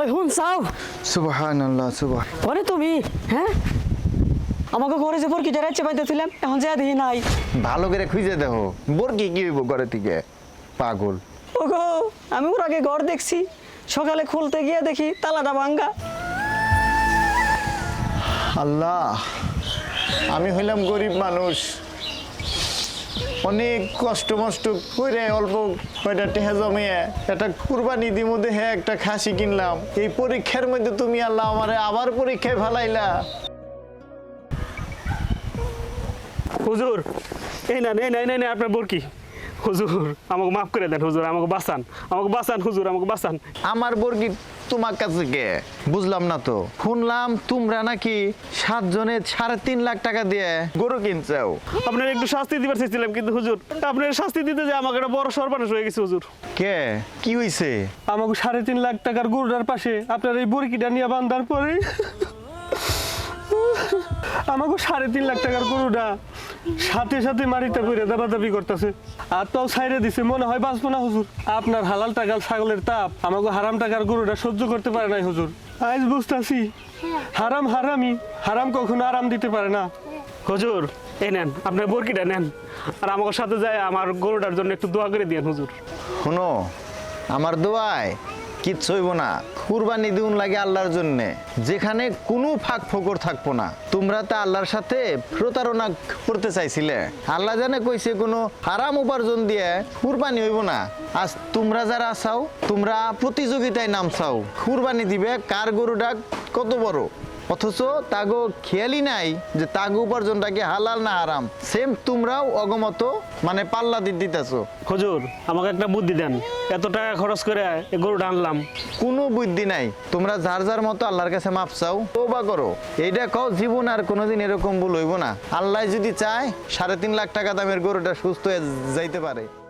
ওই হুন চাও? সুবহানাল্লাহ সুবহান পরে তুমি হ্যাঁ? আমাকে ঘরে যে পর কি যাচ্ছে পাইতেছিলাম এখন যা দেখি নাই। ভালো করে খুঁজে দেখো বোর কি কি হইব ঘরে থেকে? পাগল। ওগো আমি ওর আগে ঘর দেখছি সকালে খুলতে গিয়ে দেখি তালাটা ভাঙ্গা। আল্লাহ আমি হইলাম গরিব মানুষ। অনেক কষ্ট মষ্ট করে অল্প কয়টা টেহা জমিয়ে একটা কুরবানি দিমু দেহে একটা খাসি কিনলাম। এই পরীক্ষার মধ্যে তুমি আল্লাহ আমারে আবার পরীক্ষায় ভালাইলা হুজুর এই না এই না এই না, আপনার বোর কি হুজুর আমাকে মাফ করে দেন হুজুর আমাকে বাঁচান। আমাকে বাঁচান হুজুর আমাকে বাঁচান। আমার বর্গি তোমার কাছে কে? বুঝলাম না তো। শুনলাম তোমরা নাকি সাতজনে সাড়ে তিন লাখ টাকা দিয়ে গরু কিনছাও। আপনার একটু শাস্তি দিবার চেয়েছিলাম কিন্তু হুজুর আপনার শাস্তি দিতে যে আমাকে একটা বড় সর্বনাশ হয়ে গেছে হুজুর। কে? কি হইছে? আমাকে সাড়ে তিন লাখ টাকার গরুটার পাশে আপনার এই বরকিটা নিয়ে বান্ধার পরে আমাকে সাড়ে তিন লাখ টাকার গরুটা সাথে সাথে মারিতে পড়ে দাবাদাবি করতেছে। আর তাও ছাইরে দিছে মনে হয় বাঁচবো না হুজুর। আপনার হালাল টাকার ছাগলের তাপ আমাকে হারাম টাকার গরুটা সহ্য করতে পারে নাই হুজুর। আজ বুঝতেছি হারাম হারামি হারাম কখনো আরাম দিতে পারে না। হুজুর এই নেন আপনার বরকিটা নেন। আর আমাকে সাথে যায় আমার গরুটার জন্য একটু দোয়া করে দিয়েন হুজুর। শুনো আমার দোয়ায় কিচ্ছু হইব না। কুরবানি দিউন লাগে আল্লাহর জন্য। যেখানে কোনো ফাঁক ফোকর থাকব না। তোমরা তো আল্লাহর সাথে প্রতারণা করতে চাইছিলে। আল্লাহ জানে কইছে কোনো হারাম উপার্জন দিয়ে কুরবানি হইব না। আজ তোমরা যারা আসাও তোমরা প্রতিযোগিতায় নামছাও কুরবানি দিবে কার গরুটা কত বড়? অথচ তাগো খেয়ালই নাই যে তাগো উপার্জনটাকে হালাল না হারাম। সেম তোমরাও অগমত মানে পাল্লা দিয়ে দিতেছো। হুজুর আমাকে একটা বুদ্ধি দেন। এত টাকা খরচ করে এই গরুটা আনলাম। কোনো বুদ্ধি নাই। তোমরা যার যার মতো আল্লাহর কাছে মাপ চাও তোবা করো। এইটা কও জীবন আর কোনোদিন এরকম ভুল হইব না। আল্লাহ যদি চায় সাড়ে তিন লাখ টাকা দামের গরুটা সুস্থ হয়ে যাইতে পারে।